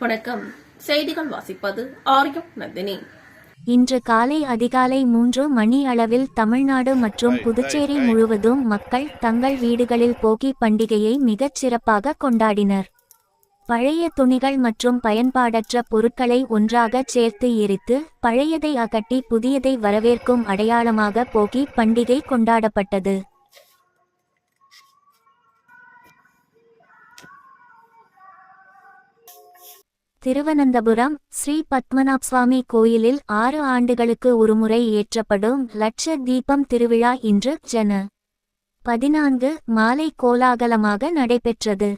வணக்கம். செய்திகள் வாசிப்பது ஆரியம் நந்தினி. இன்று காலை அதிகாலை மூன்று மணி அளவில் தமிழ்நாடு மற்றும் புதுச்சேரி முழுவதும் மக்கள் தங்கள் வீடுகளில் போகி பண்டிகையை மிகச் சிறப்பாக கொண்டாடினர். பழைய துணிகள் மற்றும் பயன்பாடற்ற பொருட்களை ஒன்றாகச் சேர்த்து எரித்து பழையதை அகட்டி புதியதை வரவேற்கும் அடையாளமாக போகி பண்டிகை கொண்டாடப்பட்டது. திருவனந்தபுரம் ஸ்ரீ பத்மநாப் சுவாமி கோயிலில் ஆறு ஆண்டுகளுக்கு ஒருமுறை ஏற்றப்படும் லட்ச தீபம் திருவிழா இன்று ஜன பதினான்கு மாலை கோலாகலமாக நடைபெற்றது.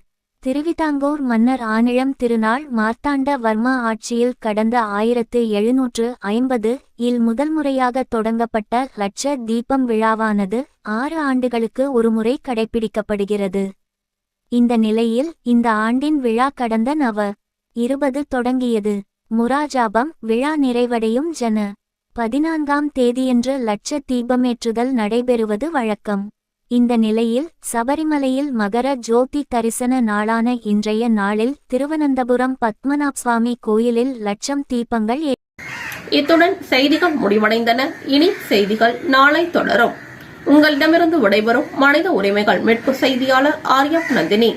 திருவிதாங்கூர் மன்னர் ஆனிழம் திருநாள் மார்த்தாண்ட வர்மா ஆட்சியில் கடந்த ஆயிரத்து எழுநூற்று ஐம்பது இல் முதல் முறையாக தொடங்கப்பட்ட லட்ச தீபம் விழாவானது ஆறு ஆண்டுகளுக்கு ஒருமுறை கடைபிடிக்கப்படுகிறது. இந்த நிலையில் இந்த ஆண்டின் விழா கடந்த நவ இருபது தொடங்கியது. முராஜாபம் விழா நிறைவடையும் ஜன. பதினான்காம் தேதியன்று லட்ச தீபமேற்றுதல் நடைபெறுவது வழக்கம். இந்த நிலையில் சபரிமலையில் மகர ஜோதி தரிசன நாளான இன்றைய நாளில் திருவனந்தபுரம் பத்மநாப சுவாமி கோயிலில் லட்சம் தீபங்கள் இத்துடன் செய்திகள் முடிவடைந்தன. இனி செய்திகள் நாளை தொடரும். உங்களிடமிருந்து விடைபெறும் மனித உரிமைகள் மீட்பு செய்தியாளர் ஆர்யப் நந்தினி.